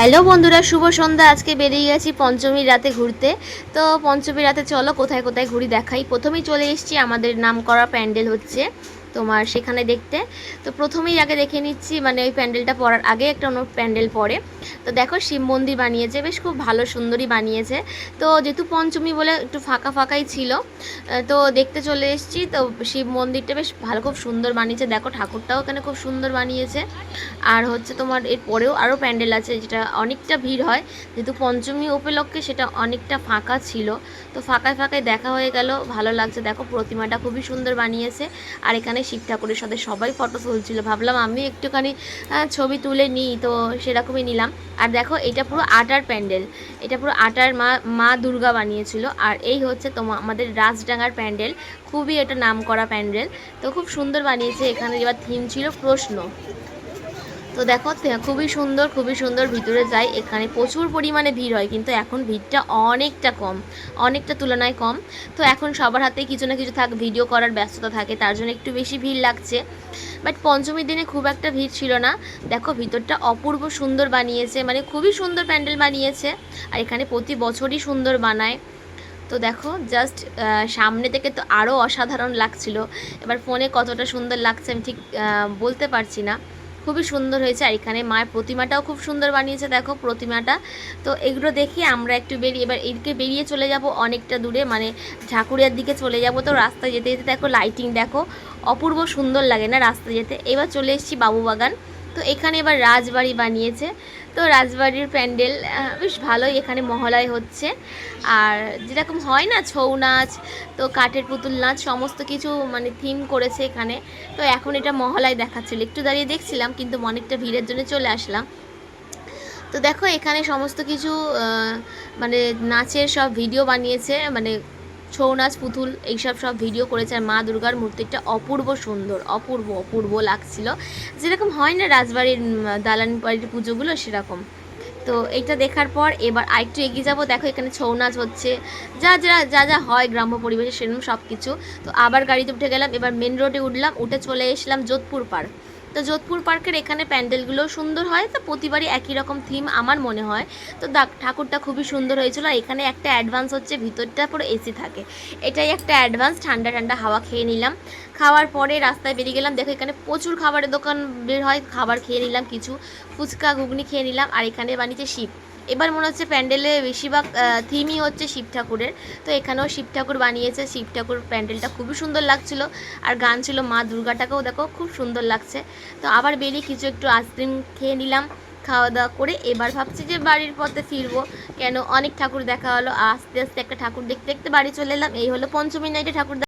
Hello বন্ধুরা, শুভ সন্ধ্যা। আজকে বেরিয়ে গেছি পঞ্চমীর রাতে ঘুরতে। তো পঞ্চমীর রাতে চলো, কোথায় কোথায় ঘুরি দেখাই। প্রথমেই চলে এসেছি, আমাদের নাম করা প্যান্ডেল হচ্ছে। তোমার সেখানে দেখতে। তো প্রথমেই আগে দেখে নিচ্ছি মানে ওই প্যান্ডেলটা পরার আগে একটা অন্য প্যান্ডেল পড়ে তো দেখো শিব মন্দির বানিয়েছে, বেশ খুব ভালো সুন্দরই বানিয়েছে। তো যেহেতু পঞ্চমী বলে একটু ফাঁকা ফাঁকাই ছিল তো দেখতে চলে এসেছি। তো শিব মন্দিরটা বেশ ভালো, খুব সুন্দর বানিয়েছে। দেখো ঠাকুরটাও এখানে খুব সুন্দর বানিয়েছে। আর হচ্ছে তোমার এর পরেও আরও প্যান্ডেল আছে, যেটা অনেকটা ভিড় হয়। যেহেতু পঞ্চমী উপলক্ষে সেটা অনেকটা ফাঁকা ছিল। তো ফাঁকায় ফাঁকায় দেখা হয়ে গেল, ভালো লাগছে। দেখো প্রতিমাটা খুবই সুন্দর বানিয়েছে। আর এখানে শিব ঠাকুরের সাথে সবাই ফটো তুলছিলো। ভাবলাম আমি একটুখানি ছবি তুলে নিই, তো সেরকমই নিলাম। আর দেখো, এটা পুরো আটার প্যান্ডেল। এটা পুরো আটার মা মা দুর্গা বানিয়েছিল। আর এই হচ্ছে তোমা, আমাদের রাজডাঙ্গার প্যান্ডেল। খুবই এটা নাম করা প্যান্ডেল। তো খুব সুন্দর বানিয়েছে। এখানে এবার থিম ছিল প্রশ্ন। তো দেখো খুবই সুন্দর খুবই সুন্দর ভিতরে যাই এখানে প্রচুর পরিমাণে ভিড় হয়, কিন্তু এখন ভিড়টা অনেকটা কম, অনেকটা তুলনায় কম। তো এখন সবার হাতে কিছু না কিছু থাক ভিডিও করার ব্যস্ততা থাকে, তার জন্য একটু বেশি ভিড় লাগছে। বাট পঞ্চমীর দিনে খুব একটা ভিড় ছিল না। দেখো, ভিতরটা অপূর্ব সুন্দর বানিয়েছে মানে খুবই সুন্দর প্যান্ডেল বানিয়েছে, আর এখানে প্রতি বছরই সুন্দর বানায়। তো দেখো জাস্ট সামনে থেকে তো আরও অসাধারণ লাগছিল। এবার ফোনে কতটা সুন্দর লাগছে আমি ঠিক বলতে পারছি না। খুবই সুন্দর হয়েছে আর এখানে মায়ের প্রতিমাটাও খুব সুন্দর বানিয়েছে, দেখো প্রতিমাটা। তো এগুলো দেখে আমরা একটু বেরিয়ে, এবার এদিকে বেরিয়ে চলে যাব অনেকটা দূরে মানে ঝাঁকুড়িয়ার দিকে চলে যাব। তো রাস্তায় যেতে যেতে দেখো লাইটিং দেখো, অপূর্ব সুন্দর লাগে না রাস্তায় যেতে। এবার চলে এসেছি বাবুবাগান। তো এখানে এবার রাজবাড়ি বানিয়েছে। তো রাজবাড়ির প্যান্ডেল বেশ ভালোই এখানে মহলায় হচ্ছে। আর যেরকম হয় না, ছৌ নাচ, তো কাঠের পুতুল নাচ, সমস্ত কিছু মানে থিম করেছে এখানে। তো এখন এটা মহলায় দেখাচ্ছিল একটু দাঁড়িয়ে দেখছিলাম, কিন্তু অনেকটা ভিড়ের জন্য চলে আসলাম। তো দেখো, এখানে সমস্ত কিছু মানে নাচের সব ভিডিও বানিয়েছে। মানে ছৌ নাচ পুতুল এইসব সব ভিডিও করেছে আর মা দুর্গার মূর্তিটা অপূর্ব সুন্দর, অপূর্ব অপূর্ব লাগছিল। যেরকম হয় না রাজবাড়ির দালান বাড়ির পুজোগুলো সেরকম। তো এইটা দেখার পর এবার আরেকটু এগিয়ে যাব। দেখো এখানে ছৌ নাচ হচ্ছে, যা যা যা যা হয় গ্রাম্য পরিবেশে সেরকম সব কিছু তো আবার গাড়িতে উঠে গেলাম, এবার মেন রোডে উঠলাম, উঠে চলে এসলাম যোধপুর পার্ক। তো যোধপুর পার্কের এখানে প্যান্ডেলগুলো সুন্দর হয়, তো প্রতিবারই একই রকম থিম আমার মনে হয়। তো ঠাকুরটা খুবই সুন্দর হয়েছিল, আর এখানে একটা অ্যাডভান্স হচ্ছে, ভিতরটা পুরো এসি থাকে। এটাই একটা অ্যাডভান্স ঠান্ডা ঠান্ডা হাওয়া খেয়ে নিলাম। খাওয়ার পরে রাস্তায় বেরিয়ে গেলাম, দেখো এখানে প্রচুর খাবারের দোকান বের হয়, খাবার খেয়ে নিলাম কিছু, ফুচকা, ঘুগনি খেয়ে নিলাম, আর এখানে বানিয়েছে শিব। এবার মনে হচ্ছে প্যান্ডেলে বেশিরভাগ থিমই হচ্ছে শিব ঠাকুরের। তো এখানেও শিব ঠাকুর বানিয়েছে। শিব ঠাকুর প্যান্ডেলটা খুবই সুন্দর লাগছিল। আর গান ছিল মা দুর্গাটাকেও দেখো খুব সুন্দর লাগছে। তো আবার বেরিয়ে কিছু একটু আইসক্রিম খেয়ে নিলাম খাওয়া দাওয়া করে। এবার ভাবছি যে বাড়ির পথে ফিরবো। কেন? অনেক ঠাকুর দেখা হলো। আস্তে আস্তে একটা ঠাকুর দেখতে দেখতে বাড়ি চলে এলাম। এই হলো পঞ্চমী নাইটে ঠাকুর।